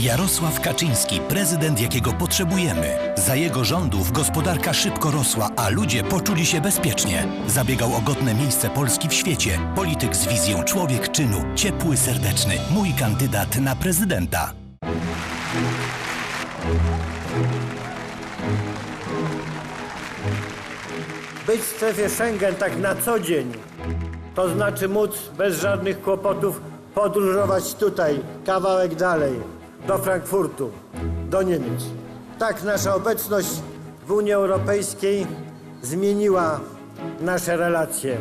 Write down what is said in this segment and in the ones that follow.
Jarosław Kaczyński, prezydent jakiego potrzebujemy. Za jego rządów gospodarka szybko rosła, a ludzie poczuli się bezpiecznie. Zabiegał o godne miejsce Polski w świecie. Polityk z wizją człowiek czynu, ciepły, serdeczny. Mój kandydat na prezydenta. Być w strefie Schengen tak na co dzień, to znaczy móc bez żadnych kłopotów podróżować tutaj, kawałek dalej, do Frankfurtu, do Niemiec. Tak nasza obecność w Unii Europejskiej zmieniła nasze relacje,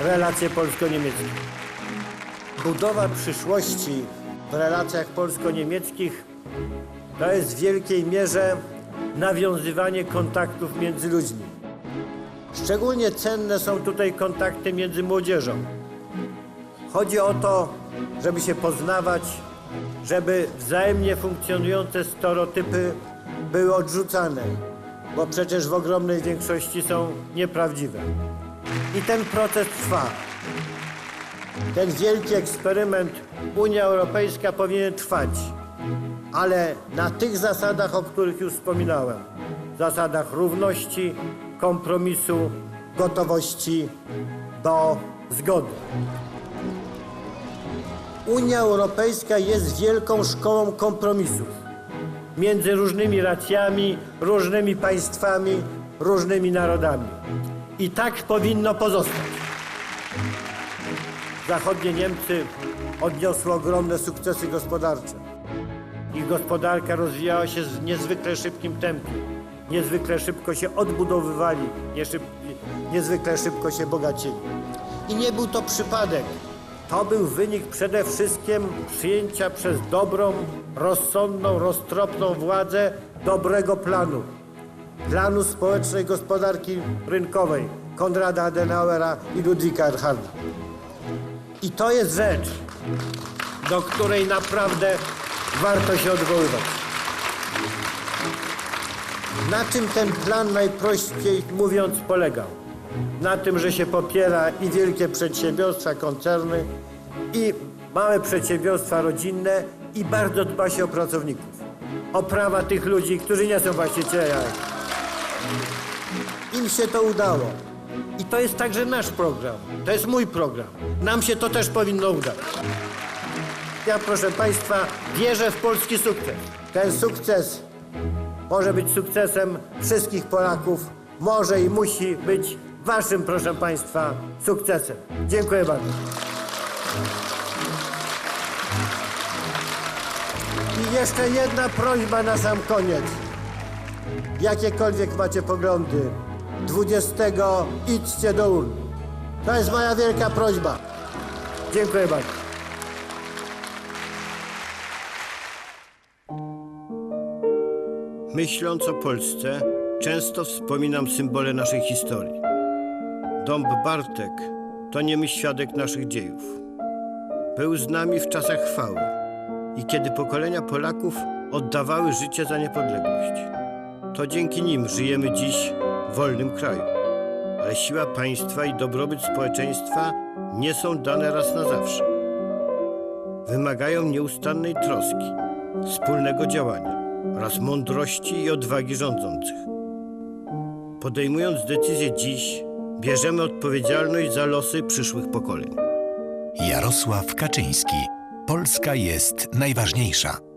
relacje polsko-niemieckie. Budowa przyszłości w relacjach polsko-niemieckich to jest w wielkiej mierze nawiązywanie kontaktów między ludźmi. Szczególnie cenne są tutaj kontakty między młodzieżą. Chodzi o to, żeby się poznawać, żeby wzajemnie funkcjonujące stereotypy były odrzucane, bo przecież w ogromnej większości są nieprawdziwe. I ten proces trwa. Ten wielki eksperyment Unia Europejska powinien trwać, ale na tych zasadach, o których już wspominałem. Zasadach równości, kompromisu, gotowości do zgody. Unia Europejska jest wielką szkołą kompromisów między różnymi racjami, różnymi państwami, różnymi narodami. I tak powinno pozostać. Zachodnie Niemcy odniosły ogromne sukcesy gospodarcze. Ich gospodarka rozwijała się w niezwykle szybkim tempie. Niezwykle szybko się odbudowywali, niezwykle szybko się bogacili. I nie był to przypadek. To był wynik przede wszystkim przyjęcia przez dobrą, rozsądną, roztropną władzę dobrego planu. Planu społecznej gospodarki rynkowej Konrada Adenauera i Ludwika Erharda. I to jest rzecz, do której naprawdę warto się odwoływać. Na czym ten plan najprościej mówiąc polegał? Na tym, że się popiera i wielkie przedsiębiorstwa, koncerny, i małe przedsiębiorstwa rodzinne i bardzo dba się o pracowników. O prawa tych ludzi, którzy nie są właścicielami. Im się to udało. I to jest także nasz program. To jest mój program. Nam się to też powinno udać. Ja, proszę Państwa, wierzę w polski sukces. Ten sukces może być sukcesem wszystkich Polaków, może i musi być Waszym, proszę Państwa, sukcesem. Dziękuję bardzo. I jeszcze jedna prośba na sam koniec. Jakiekolwiek macie poglądy, 20 idźcie do urny. To jest moja wielka prośba. Dziękuję bardzo. Myśląc o Polsce, często wspominam symbole naszej historii. Dąb Bartek to niemy świadek naszych dziejów. Był z nami w czasach chwały i kiedy pokolenia Polaków oddawały życie za niepodległość. To dzięki nim żyjemy dziś w wolnym kraju. Ale siła państwa i dobrobyt społeczeństwa nie są dane raz na zawsze. Wymagają nieustannej troski, wspólnego działania oraz mądrości i odwagi rządzących. Podejmując decyzje dziś, bierzemy odpowiedzialność za losy przyszłych pokoleń. Jarosław Kaczyński. Polska jest najważniejsza.